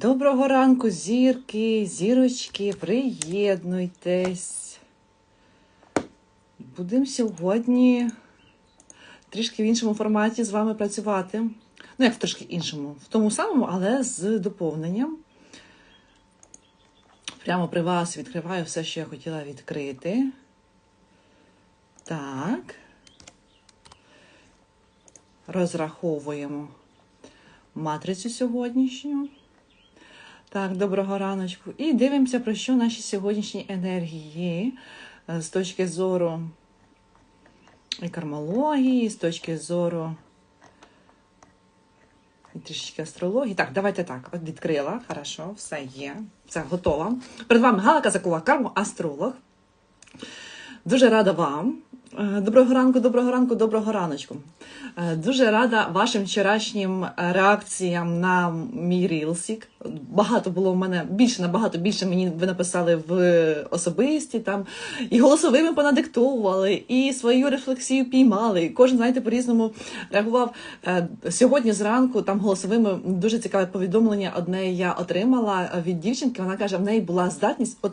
Доброго ранку, зірки, зірочки, приєднуйтесь. Будемо сьогодні трішки в іншому форматі з вами працювати. Ну, як в трошки іншому, в тому самому, але з доповненням. Прямо при вас відкриваю все, що я хотіла відкрити. Так. Розраховуємо матрицю сьогоднішню. Так, доброго раночку. І дивимося, про що наші сьогоднішні енергії е, з точки зору кармології, з точки зору трішечки астрології. Так, давайте так. От відкрила. Хорошо, все є. Все готово. Перед вами Гала Казакова, кармо астролог. Дуже рада вам. Е, Доброго ранку, доброго ранку, доброго раночку. Е, Дуже рада вашим вчорашнім реакціям на мій рілсік. Багато було в мене більше, набагато більше мені ви написали в особисті там і голосовими понадиктовували, і свою рефлексію піймали. І кожен, знаєте, по-різному реагував. Е, Сьогодні зранку там голосовими дуже цікаве повідомлення. Одне я отримала від дівчинки. Вона каже: в неї була здатність. От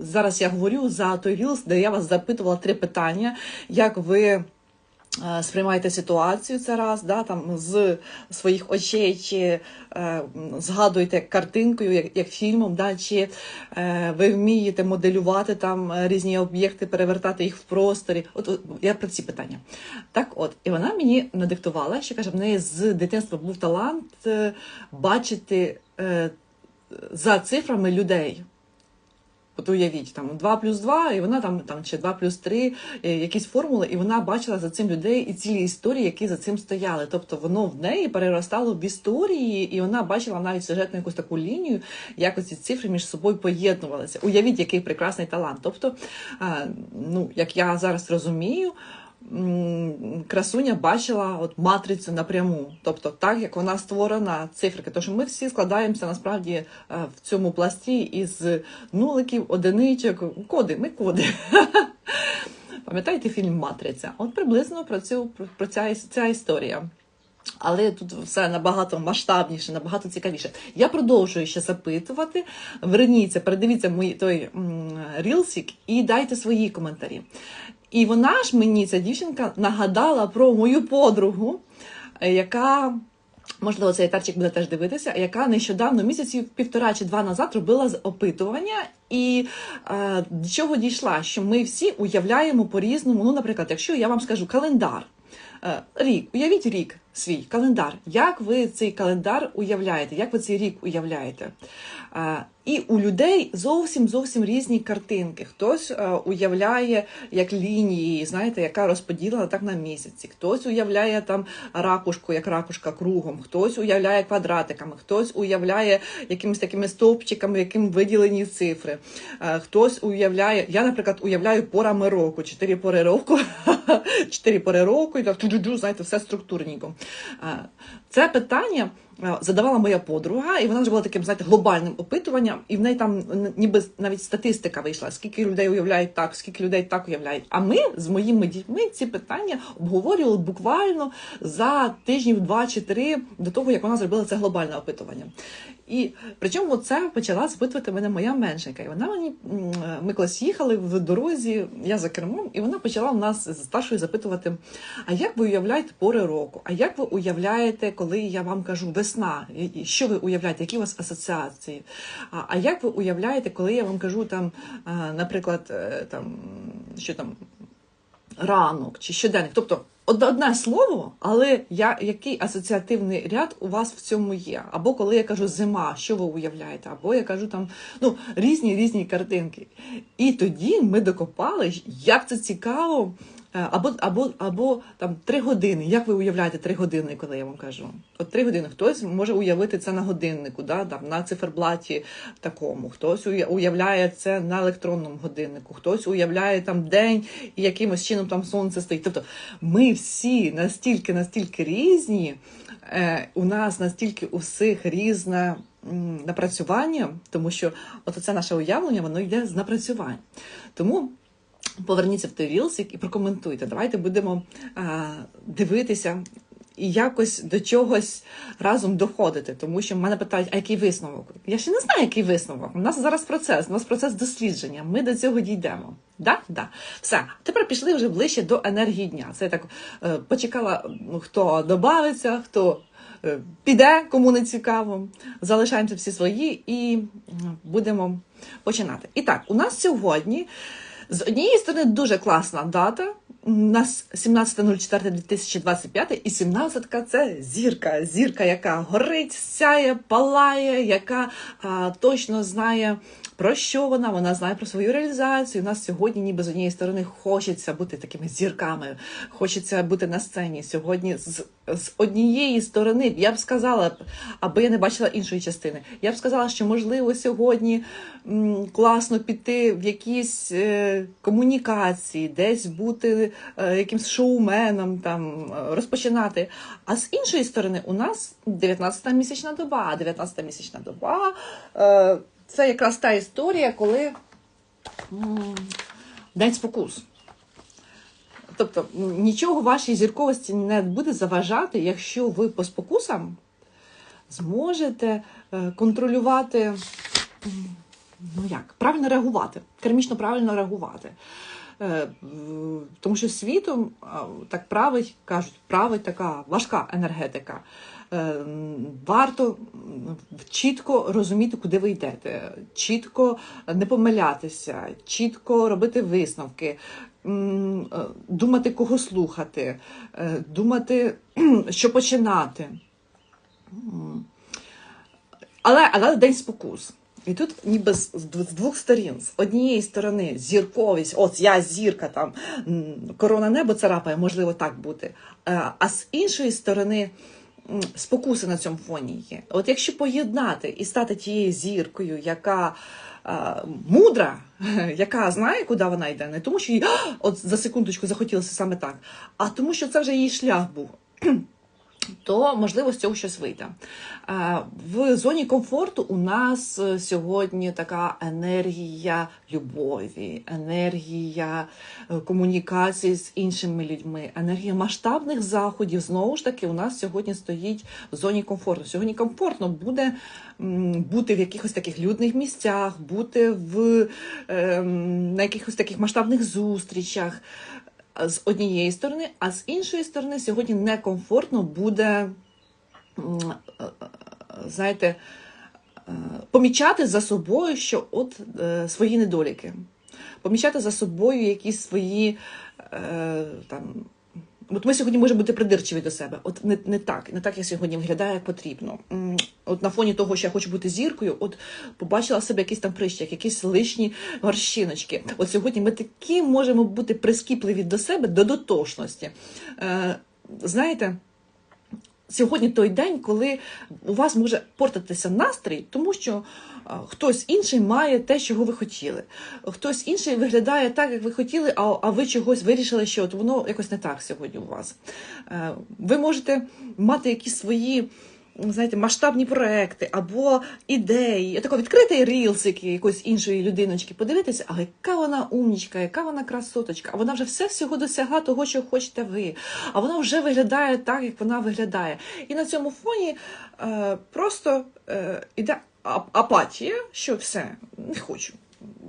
зараз я говорю за той рілс, де я вас запитувала три питання, як ви. е, Сприймаєте ситуацію це раз, да, там з своїх очей, чи е, згадуєте картинкою, як, як фільмом, да, чи е, ви вмієте моделювати там е, різні об'єкти, перевертати їх в просторі. От, от я про ці питання. Так от, і вона мені надиктувала, що каже, в неї з дитинства був талант е, бачити е, за цифрами людей. От уявіть, там 2 плюс 2, і вона там, там чи 2 плюс 3, е, якісь формули, і вона бачила за цим людей і цілі історії, які за цим стояли. Тобто воно в неї переростало в історії, і вона бачила навіть сюжетну якусь таку лінію, як оці цифри між собою поєднувалися. Уявіть, який прекрасний талант. Тобто, ну, як я зараз розумію, красуня бачила от матрицю напряму, тобто так як вона створена цифрики. Тому що ми всі складаємося насправді е, в цьому пласті із нуликів, одиничок, коди. Ми коди. Пам'ятаєте фільм Матриця? От приблизно про цю про ця, ця історія. Але тут все набагато масштабніше, набагато цікавіше. Я продовжую ще запитувати. Верніться, передивіться мій той рілсік і дайте свої коментарі. І вона ж мені, ця дівчинка, нагадала про мою подругу, е, яка. Можливо, цей тарчик буде теж дивитися, яка нещодавно місяців півтора чи два назад робила опитування, і е, до чого дійшла, що ми всі уявляємо по-різному. Ну, наприклад, якщо я вам скажу календар, е, рік, уявіть рік свій календар. Як ви цей календар уявляєте? Як ви цей рік уявляєте? І у людей зовсім зовсім різні картинки. Хтось е, уявляє як лінії, знаєте, яка розподілена так на місяці. Хтось уявляє там ракушку, як ракушка кругом, хтось уявляє квадратиками, хтось уявляє якимись такими стовпчиками, яким виділені цифри. Е, Хтось уявляє, я, наприклад, уявляю порами року, чотири пори року, чотири пори року, і так знаєте, все структурненько. Це питання е, задавала моя подруга, і вона вже була таким, знаєте, глобальним опитуванням, і в неї там ніби навіть статистика вийшла, скільки людей уявляють так, скільки людей так уявляють. А ми з моїми дітьми ці питання обговорювали буквально за тижнів два чи три до того, як вона зробила це глобальне опитування. І причому це почала запитувати мене моя меншенька. І вона мені ми колись їхали в дорозі, я за кермом, і вона почала в нас з старшою запитувати: а як ви уявляєте пори року? А як ви уявляєте, коли я вам кажу весна? Що ви уявляєте? Які у вас асоціації? А, а як ви уявляєте, коли я вам кажу там, наприклад, е, там що там ранок чи щоденник? Тобто одне слово, але я, який асоціативний ряд у вас в цьому є? Або коли я кажу зима, що ви уявляєте? Або я кажу там ну, різні різні картинки. І тоді ми докопали, як це цікаво. Е, Або, або, або там три години. Як ви уявляєте три години, коли я вам кажу? От три години. Хтось може уявити це на годиннику, да, там, на циферблаті такому, хтось уя- уявляє це на електронному годиннику, хтось уявляє там день і якимось чином там сонце стоїть. Тобто ми всі настільки, настільки різні, е, у нас настільки у всіх різне м, напрацювання, тому що от це наше уявлення, воно йде з напрацювань. Тому поверніться в той рілсик і прокоментуйте. Давайте будемо а, дивитися і якось до чогось разом доходити. Тому що мене питають, а який висновок? Я ще не знаю, який висновок. У нас зараз процес, у нас процес дослідження. Ми до цього дійдемо. Да? Да. Все. Тепер пішли вже ближче до енергії дня. Це я так е, почекала, ну, хто додається, хто е, піде, кому не цікаво. Залишаємося всі свої і будемо починати. І так, у нас сьогодні з однієї сторони дуже класна дата. У нас 17.04.2025 і 17-ка це зірка. Зірка, яка горить, сяє, палає, яка а, точно знає про що вона, вона знає про свою реалізацію. У нас сьогодні, ніби з однієї сторони, хочеться бути такими зірками, хочеться бути на сцені. Сьогодні з, з однієї сторони, я б сказала, аби я не бачила іншої частини, я б сказала, що можливо сьогодні м, класно піти в якісь е, комунікації, десь бути е, якимсь шоуменом, там розпочинати. А з іншої сторони, у нас 19-та місячна доба. А 19-та місячна доба е, це якраз та історія, коли день спокус. Тобто нічого вашій зірковості не буде заважати, якщо ви по спокусам зможете е, контролювати, ну як, правильно реагувати, кермічно правильно реагувати. Е, Тому що світом так править, кажуть, править така важка енергетика. Е, Варто чітко розуміти, куди ви йдете, чітко не помилятися, чітко робити висновки, е, думати, кого слухати, думати, що починати. Але, але день спокус. І тут ніби з, двох сторін. З однієї сторони зірковість, от я зірка, там корона небо царапає, можливо так бути. Е, А з іншої сторони спокуси на цьому фоні є. От якщо поєднати і стати тією зіркою, яка е, мудра, яка знає, куди вона йде, не тому, що їй от за секундочку захотілося саме так, а тому, що це вже її шлях був то можливо з цього щось вийде. В зоні комфорту у нас е, сьогодні така енергія любові, енергія е, комунікації з іншими людьми, енергія масштабних заходів. Знову ж таки, у нас сьогодні стоїть в зоні комфорту. Сьогодні комфортно буде бути в якихось таких людних місцях, бути в ем, на якихось таких масштабних зустрічах з однієї сторони, а з іншої сторони, сьогодні некомфортно буде, е, е, знаєте, е, помічати за собою, що от свої недоліки, помічати за собою якісь свої там. От ми сьогодні можемо бути придирчиві до себе. От не, не так, не так я сьогодні виглядаю, як потрібно. От на фоні того, що я хочу бути зіркою, от побачила себе якийсь там прищик, якісь лишні горщиночки. От сьогодні ми такі можемо бути прискіпливі до себе, до дотошності. Е, знаєте, сьогодні той день, коли у вас може портитися настрій, тому що хтось інший має те, чого ви хотіли. Хтось інший виглядає так, як ви хотіли, а, а ви чогось вирішили, що от воно якось не так сьогодні у вас. Е, ви можете мати якісь свої. Знаєте, масштабні проекти або ідеї, тако відкритий рілс якоїсь іншої людиночки, подивитися, а яка вона умнічка, яка вона красоточка, а вона вже все всього досягла того, що хочете ви. А вона вже виглядає так, як вона виглядає. І на цьому фоні е, просто е, іде апатія, що все, не хочу.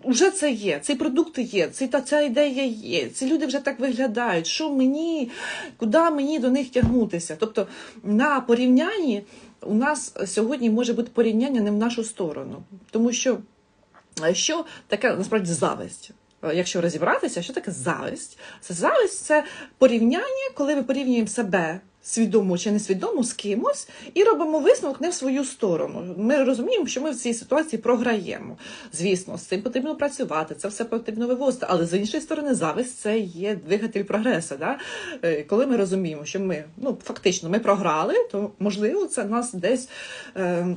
Уже це є, цей продукт є, цей, та, ця ідея є, ці люди вже так виглядають. Що мені, куди мені до них тягнутися? Тобто на порівнянні у нас сьогодні може бути порівняння не в нашу сторону, тому що що таке насправді зависть? Якщо розібратися, що таке зависть? Це зависть це порівняння, коли ми порівнюємо себе свідомо чи несвідомо з кимось і робимо висновок не в свою сторону. Ми розуміємо, що ми в цій ситуації програємо. Звісно, з цим потрібно працювати, це все потрібно вивозити. Але з іншої сторони, зависть це є двигатель прогресу. Да? Е, Коли ми розуміємо, що ми ну фактично ми програли, то можливо це нас десь е,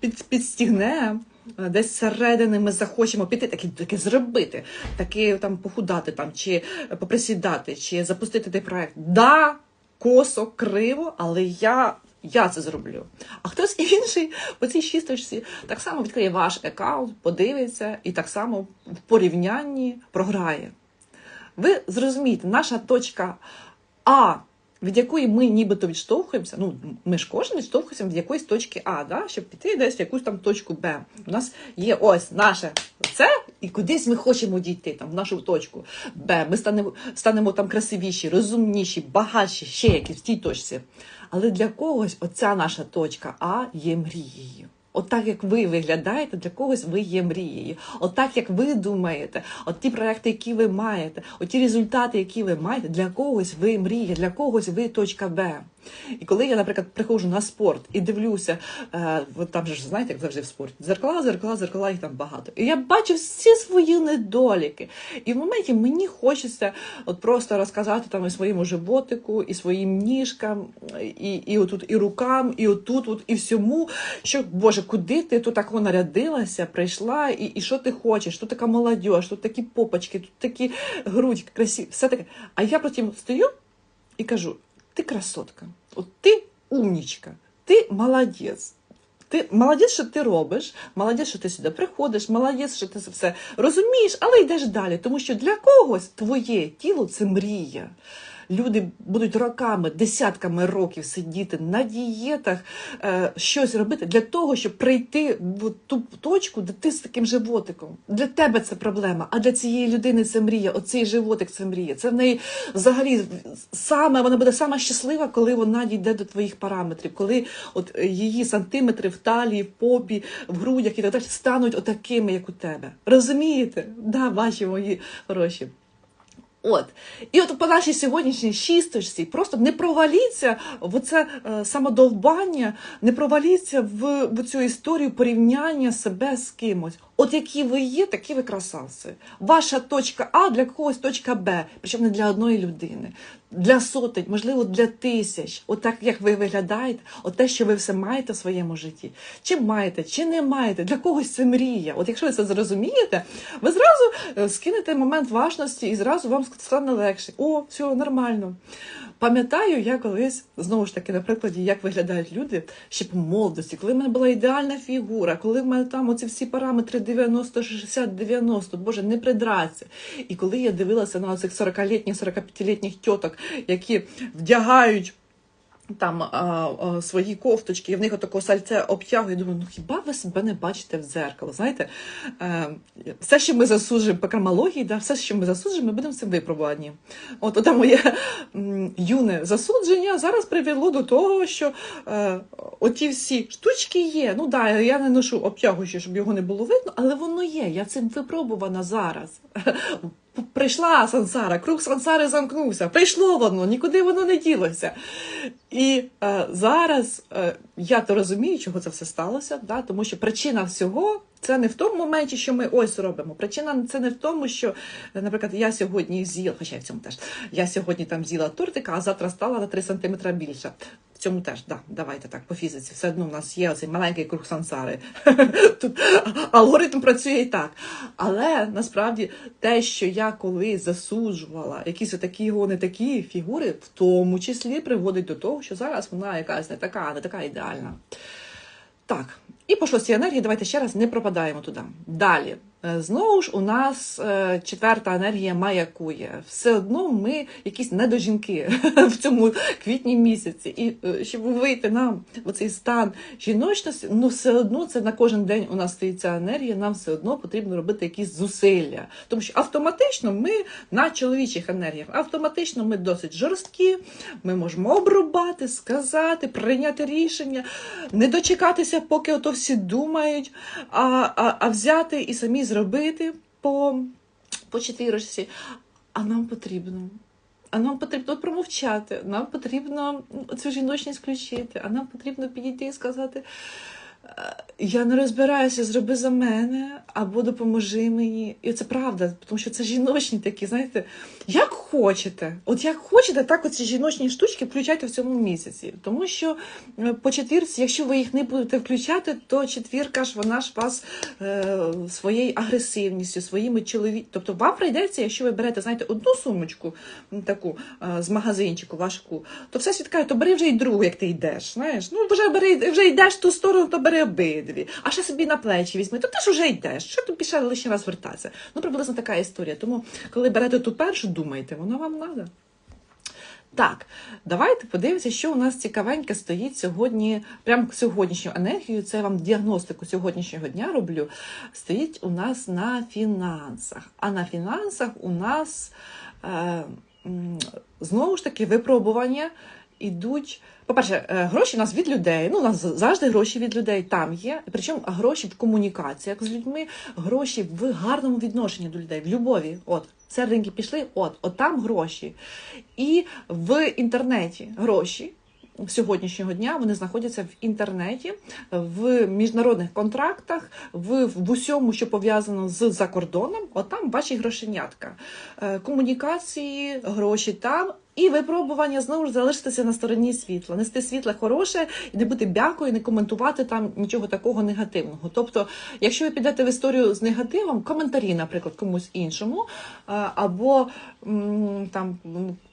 під, підстігне. е, Десь зсередини ми захочемо піти, таке, таке зробити, таке там похудати там, чи поприсідати, чи запустити той проект. Да, косо, криво, але я, я це зроблю. А хтось інший по цій шісточці так само відкриє ваш аккаунт, подивиться і так само в порівнянні програє. Ви зрозумієте, наша точка А від якої ми нібито відштовхуємося. Ну, ми ж кожен відштовхуємося від якоїсь точки А, да? щоб піти десь в якусь там точку Б. У нас є ось наше це, і кудись ми хочемо дійти, там, в нашу точку Б. Ми станемо, станемо там красивіші, розумніші, багатші, ще якісь в тій точці. Але для когось оця наша точка А є мрією. Отак, як ви виглядаєте, для когось ви є мрією. Отак, як ви думаєте, от ті проекти, які ви маєте, от ті результати, які ви маєте, для когось ви мрія, для когось ви точка Б. І коли я, наприклад, приходжу на спорт і дивлюся, е, от там ж знаєте, як завжди в спорті, зеркала, зеркала, зеркала, їх там багато. І я бачу всі свої недоліки. І в моменті мені хочеться от просто розказати там і своєму животику, і своїм ніжкам, і, і отут, і рукам, і отут, от, і всьому, що Боже, куди ти тут так нарядилася, прийшла, і, і що ти хочеш? Тут така молодь, тут такі попочки, тут такі грудь красиві, все таке. А я потім стою і кажу: ти красотка, от ти умнічка, ти молодець. Ти молодець, що ти робиш, молодець, що ти сюди приходиш, молодець, що ти це все розумієш, але йдеш далі. Тому що для когось твоє тіло це мрія. Люди будуть роками, десятками років сидіти на дієтах, е, щось робити для того, щоб прийти в ту точку, де ти з таким животиком. Для тебе це проблема, а для цієї людини це мрія. Оцей животик це мрія. Це в неї взагалі саме вона буде сама щаслива, коли вона дійде до твоїх параметрів, коли от її сантиметри в талії, в попі, в грудях і так далі стануть отакими, як у тебе. Розумієте? Да, ваші мої хороші. От. І от по нашій сьогоднішній шісточці просто не проваліться в це е, самодовбання, не проваліться в, в цю історію порівняння себе з кимось. От які ви є, такі ви красавці. Ваша точка А для когось точка Б, причому не для одної людини, для сотень, можливо, для тисяч. От як ви виглядаєте, от те, що ви все маєте в своєму житті. Чи маєте, чи не маєте, для когось це мрія. От якщо ви це зрозумієте, ви зразу е, скинете момент важності і зразу вам стане легше. О, все нормально. Пам'ятаю, я колись знову ж таки на прикладі, як виглядають люди ще по молодості, коли в мене була ідеальна фігура, коли в мене там оці всі параметри 90, 60, 90, боже, не придраться. І коли я дивилася на цих 40-літніх, 45-літніх тьоток, які вдягають. Там а, а, свої кофточки, і в них отако сальце обтягує. Думаю, ну хіба ви себе не бачите в дзеркало? Знаєте, е, все, що ми засуджуємо по кармалогії, да, все, що ми засуджуємо, ми будемо цим випробувані. От оте моє м, юне засудження зараз привело до того, що е, оті всі штучки є. Ну да, я не ношу обтягуючи, щоб його не було видно, але воно є. Я цим випробувана зараз. Прийшла сансара, круг сансари замкнувся. Прийшло воно, нікуди воно не ділося. І е, зараз е, я то розумію, чого це все сталося, да? тому що причина всього це не в тому моменті, що ми ось робимо. Причина це не в тому, що, наприклад, я сьогодні з'їла, хоча я в цьому теж, я сьогодні там з'їла тортика, а завтра стала на 3 см більше. Цьому теж, да, давайте так, по фізиці. Все одно в нас є оцей маленький круг сансари. Тут алгоритм працює і так. Але насправді те, що я колись засуджувала якісь такі його не такі фігури, в тому числі приводить до того, що зараз вона якась не така, не така ідеальна. Так, і по шостій енергії, давайте ще раз не пропадаємо туди. Далі. Е, Знову ж у нас е, четверта енергія маякує. Все одно ми якісь недожінки в цьому квітні місяці. І е, щоб вийти нам в цей стан жіночності, ну все одно це на кожен день у нас стоїть ця енергія, нам все одно потрібно робити якісь зусилля. Тому що автоматично ми на чоловічих енергіях, автоматично ми досить жорсткі, ми можемо обрубати, сказати, прийняти рішення, не дочекатися, поки ото всі думають, а, а, а взяти і самі зробити по, по четвірочці. А нам потрібно. А нам потрібно промовчати, нам потрібно цю жіночність включити, а нам потрібно підійти і сказати: «Е, я не розбираюся, зроби за мене або допоможи мені. І це правда, тому що це жіночні такі, знаєте, як хочете, от як хочете, так оці жіночні штучки включайте в цьому місяці. Тому що е, по четвірці, якщо ви їх не будете включати, то четвірка ж вона ж вас е, своєю агресивністю, своїми чоловік. Тобто вам прийдеться, якщо ви берете, знаєте, одну сумочку таку е, з магазинчику важку, то все світ каже, то бери вже й другу, як ти йдеш. Знаєш, ну вже бери, вже йдеш в ту сторону, то бери обидві. А ще собі на плечі візьми, то ти ж вже йдеш. Що тобі ще лише раз вертатися? Ну, приблизно така історія. Тому, коли берете ту першу, думайте, воно вам треба. Так, давайте подивимося, що у нас цікавеньке стоїть сьогодні, прямо сьогоднішню енергію. Це я вам діагностику сьогоднішнього дня роблю. Стоїть у нас на фінансах. А на фінансах у нас е, знову ж таки випробування ідуть. По-перше, е, гроші у нас від людей. Ну, у нас завжди гроші від людей там є. Причому гроші в комунікаціях з людьми, гроші в гарному відношенні до людей, в любові. От, серденьки пішли, от, от там гроші. І в інтернеті гроші. Сьогоднішнього дня вони знаходяться в інтернеті, в міжнародних контрактах, в, в усьому, що пов'язано з закордоном. От там ваші грошенятка. Е, Комунікації, гроші там. І випробування знову ж залишитися на стороні світла, нести світле хороше і не бути бякою, не коментувати там нічого такого негативного. Тобто, якщо ви підете в історію з негативом, коментарі, наприклад, комусь іншому, або там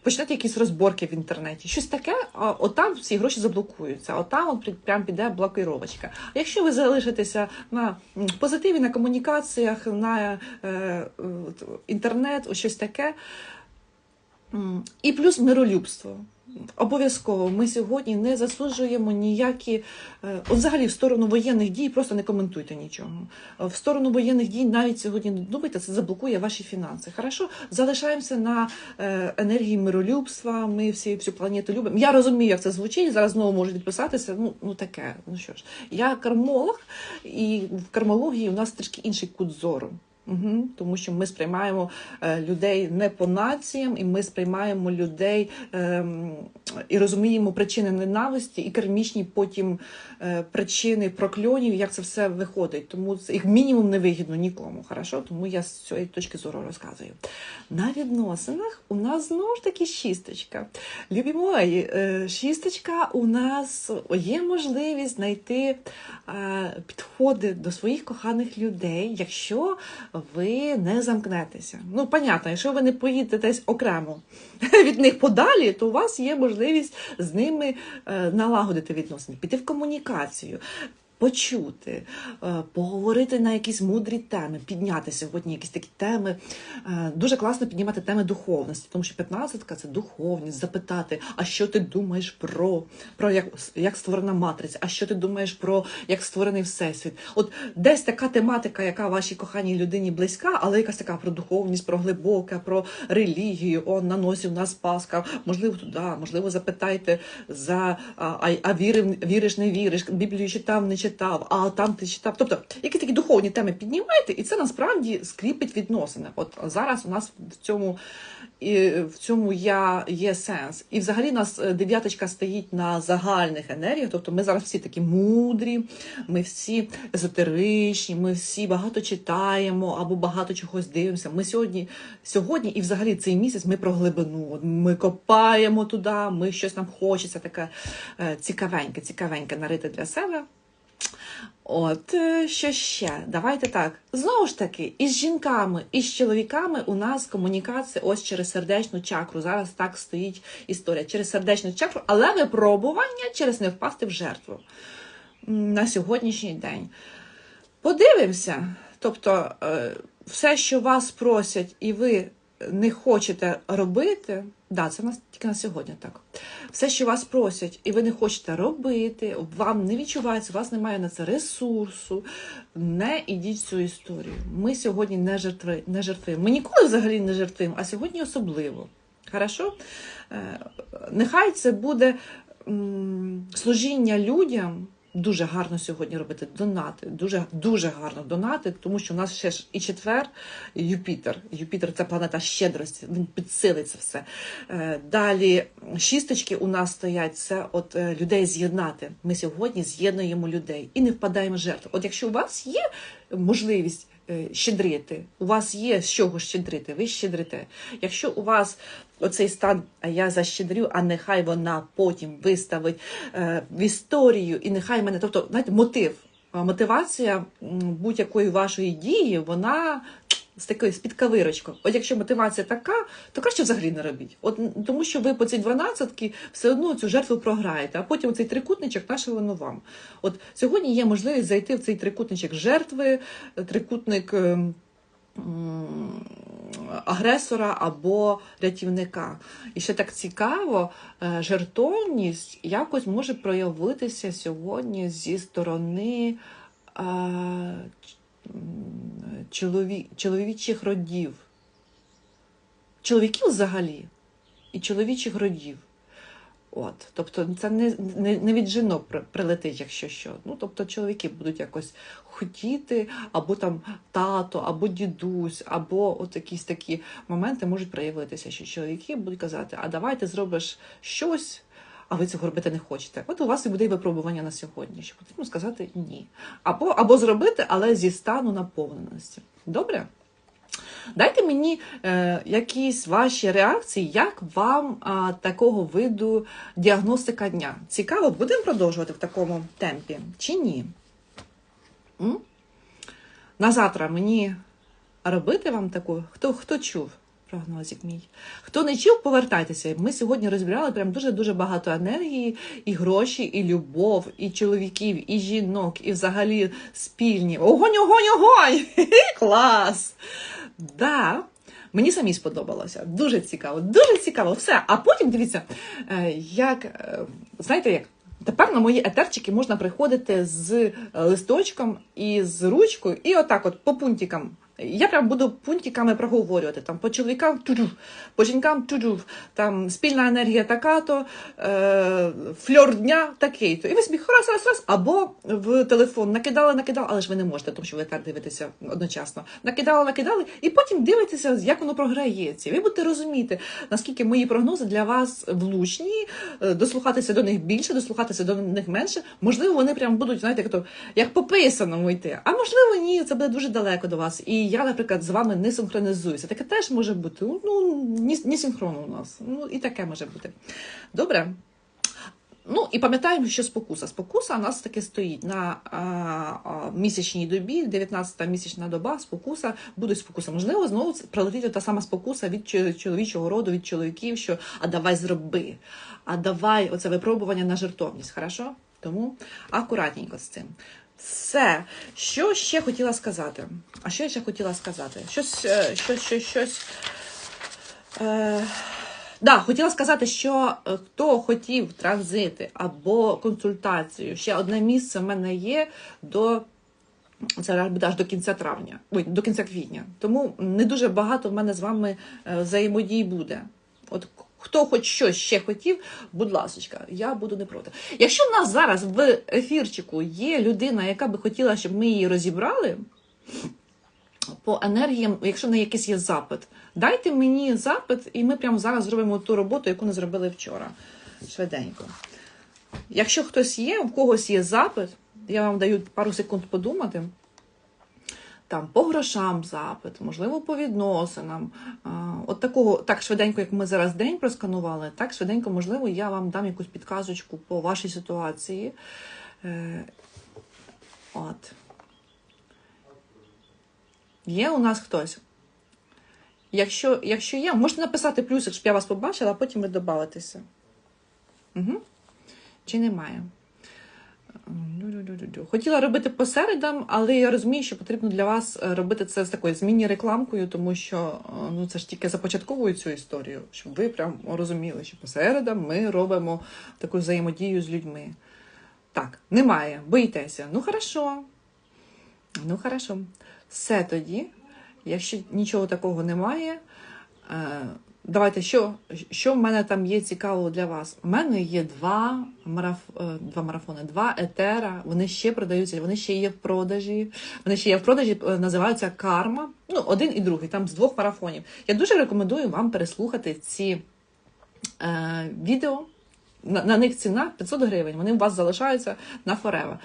почнете якісь розборки в інтернеті, щось таке, отам всі гроші заблокуються, отам от прям піде блокировочка. А якщо ви залишитеся на позитиві, на комунікаціях, на е, е, інтернет, ось щось таке. І плюс миролюбство. Обов'язково ми сьогодні не засуджуємо ніякі, е, взагалі в сторону воєнних дій просто не коментуйте нічого. В сторону воєнних дій навіть сьогодні не думайте, це заблокує ваші фінанси. Хорошо, залишаємося на е, енергії миролюбства. Ми всі всю планету любимо. Я розумію, як це звучить. Зараз знову можуть відписатися. Ну, ну таке. Ну що ж, я кармолог, і в кармології у нас трішки інший кут зору. Угу, тому що ми сприймаємо е, людей не по націям, і ми сприймаємо людей ем, і розуміємо причини ненависті і кармічні потім е, причини прокльонів, як це все виходить. Тому це їх мінімум не вигідно нікому. Хорошо? Тому я з цієї точки зору розказую. На відносинах у нас знову ж таки шісточка. Любі мої, е, шісточка у нас є можливість знайти е, підходи до своїх коханих людей, якщо ви не замкнетеся. Ну, понятно, якщо ви не поїдете десь окремо від них подалі, то у вас є можливість з ними е, налагодити відносини, піти в комунікацію. Почути, е, поговорити на якісь мудрі теми, підняти сьогодні якісь такі теми. Е, Дуже класно піднімати теми духовності, тому що 15-ка це духовність, запитати, а що ти думаєш про, про як, як створена матриця, а що ти думаєш про як створений всесвіт. От десь така тематика, яка вашій коханій людині близька, але якась така про духовність, про глибоке, про релігію. О, на носі у нас Пасха, можливо, туди, можливо, запитайте за а, а, а вірив, віриш, не віриш, Біблію читав, не читав, а там ти читав. Тобто, які такі духовні теми піднімаєте, і це насправді скріпить відносини. От зараз у нас в цьому і в цьому я є сенс. І взагалі нас е, дев'яточка стоїть на загальних енергіях. Тобто ми зараз всі такі мудрі, ми всі езотеричні, ми всі багато читаємо або багато чогось дивимося. Ми сьогодні, сьогодні і взагалі цей місяць ми про глибину. Ми копаємо туди, ми щось нам хочеться таке е, цікавеньке, цікавеньке нарити для себе. От е, що ще? Давайте так. Знову ж таки, із жінками, і з чоловіками у нас комунікація ось через сердечну чакру. Зараз так стоїть історія через сердечну чакру, але випробування через не впасти в жертву на сьогоднішній день. Подивимося. Тобто, е, все, що вас просять, і ви не хочете робити, да, це нас тільки на сьогодні так. Все, що вас просять, і ви не хочете робити, вам не відчувається, у вас немає на це ресурсу. Не ідіть цю історію. Ми сьогодні не жертви, не жертвуємо. Ми ніколи взагалі не жертвуємо, а сьогодні особливо. Хорошо? Е, Нехай це буде служіння людям. Дуже гарно сьогодні робити донати. Дуже дуже гарно донати, тому що у нас ще ж і четвер Юпітер. Юпітер це планета щедрості. Він підсилить це все. Е, Далі шісточки у нас стоять. Це от е, людей з'єднати. Ми сьогодні з'єднуємо людей і не впадаємо в жертву. От якщо у вас є можливість щедрити, у вас є з чого щедрити, ви щедрите. Якщо у вас оцей стан, я защедрю, а нехай вона потім виставить е, в історію, і нехай мене, тобто, знаєте, мотив, мотивація будь-якої вашої дії, вона з такою з підкавирочкою. От якщо мотивація така, то краще взагалі не робіть. От тому що ви по цій дванадцятки все одно цю жертву програєте, а потім цей трикутничок наше воно вам. От сьогодні є можливість зайти в цей трикутничок жертви, трикутник. ем, агресора або рятівника. І ще так цікаво, е, жертовність якось може проявитися сьогодні зі сторони е, чолові, чоловічих родів. Чоловіків взагалі і чоловічих родів. От, тобто це не, не, не від жінок прилетить, якщо що. Ну, тобто чоловіки будуть якось хотіти, або там тато, або дідусь, або от якісь такі моменти можуть проявитися, що чоловіки будуть казати, а давай ти зробиш щось, а ви цього робити не хочете. От у вас і буде і випробування на сьогодні, що потрібно сказати ні. Або, або зробити, але зі стану наповненості. Добре? Дайте мені е, якісь ваші реакції, як вам а, такого виду діагностика дня. Цікаво, будемо продовжувати в такому темпі чи ні? М? На завтра мені робити вам таку? Хто, хто чув прогнозик мій? Хто не чув, повертайтеся. Ми сьогодні розбирали прям дуже-дуже багато енергії, і гроші, і любов, і чоловіків, і жінок, і взагалі спільні. Огонь, огонь, огонь! Клас! Да. Мені самі сподобалося. Дуже цікаво, дуже цікаво. Все. А потім дивіться, е, як е, знаєте як? Тепер на мої етерчики можна приходити з листочком і з ручкою, і отак, от по пунктикам. Я прям буду пунктиками проговорювати. Там по чоловікам тюдюв, по жінкам тюдюв, там спільна енергія така-то, е, фльор дня такий-то. І ви собі раз, раз, раз, або в телефон накидали, накидали, але ж ви не можете, тому що ви так дивитеся одночасно. Накидали, накидали, і потім дивитеся, як воно програється. Ви будете розуміти, наскільки мої прогнози для вас влучні, е, дослухатися до них більше, дослухатися до них менше. Можливо, вони прям будуть, знаєте, як, то, як по писаному йти. А можливо, ні, це буде дуже далеко до вас. І я, наприклад, з вами не синхронізуюся. Таке теж може бути. Ну, ні синхрону у нас. Ну, і таке може бути. Добре. Ну і пам'ятаємо, що спокуса. Спокуса у нас таки стоїть на а, а, місячній добі, 19-та місячна доба, спокуса, буде спокуса. Можливо, знову прилетить та сама спокуса від чоловічого роду, від чоловіків, що а давай зроби, а давай оце випробування на жертовність. Хорошо? Тому акуратненько з цим. Все, що ще хотіла сказати? А що я ще хотіла сказати? Щось, е, щось, щось, щось. Е, Да, хотіла сказати, що е, хто хотів транзити або консультацію, ще одне місце в мене є до. Це аж до кінця травня, ой, до кінця квітня. Тому не дуже багато в мене з вами е, взаємодій буде. Хто хоч щось ще хотів, будь ласочка, я буду не проти. Якщо в нас зараз в ефірчику є людина, яка би хотіла, щоб ми її розібрали, по енергіям, якщо неї якийсь є запит, дайте мені запит, і ми прямо зараз зробимо ту роботу, яку не зробили вчора. Швиденько. Якщо хтось є, у когось є запит, я вам даю пару секунд подумати. Там по грошам запит, можливо, по відносинам. От такого, так швиденько, як ми зараз день просканували, так швиденько, можливо, я вам дам якусь підказочку по вашій ситуації. Е, От. Є у нас хтось? Якщо, якщо є, можете написати плюсик, щоб я вас побачила, а потім ви додавитеся. Угу. Чи немає? Хотіла робити по середам, але я розумію, що потрібно для вас е, робити це з такою зміні-рекламкою, тому що е, ну, це ж тільки започатковує цю історію, щоб ви прям розуміли, що по середам ми робимо таку взаємодію з людьми. Так, немає, боїтеся. Ну, хорошо. Ну, хорошо. Все тоді. Якщо нічого такого немає, е, давайте, що, що в мене там є цікавого для вас? У мене є два, мараф, е, два марафони, два етера. Вони ще продаються, вони ще є в продажі. Вони ще є в продажі, е, називаються карма. Ну, один і другий, там з двох марафонів. Я дуже рекомендую вам переслухати ці е, відео. На, на них ціна 500 гривень. Вони у вас залишаються на форева.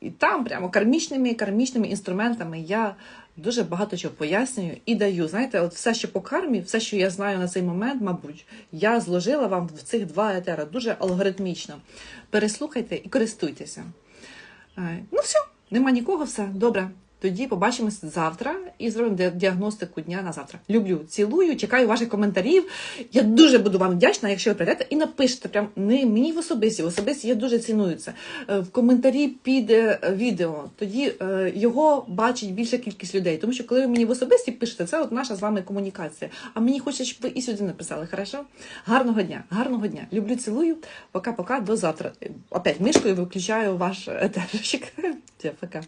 І там прямо кармічними кармічними інструментами я дуже багато чого пояснюю і даю. Знаєте, от все, що по кармі, все, що я знаю на цей момент, мабуть, я зложила вам в цих два етера дуже алгоритмічно. Переслухайте і користуйтеся. Е, Ну, все, нема нікого, все добре. Тоді побачимось завтра і зробимо діагностику дня на завтра. Люблю, цілую, чекаю ваших коментарів. Я дуже буду вам вдячна, якщо ви прийдете і напишете прям не мені в особисті. В особисті я дуже ціную це. Е, В коментарі під е, відео. Тоді е, його бачить більша кількість людей. Тому що коли ви мені в особисті пишете, це от наша з вами комунікація. А мені хочеться, щоб ви і сюди написали. Хорошо? Гарного дня, гарного дня. Люблю, цілую. Пока-пока, до завтра. Опять мишкою виключаю ваш етерчик. Пока.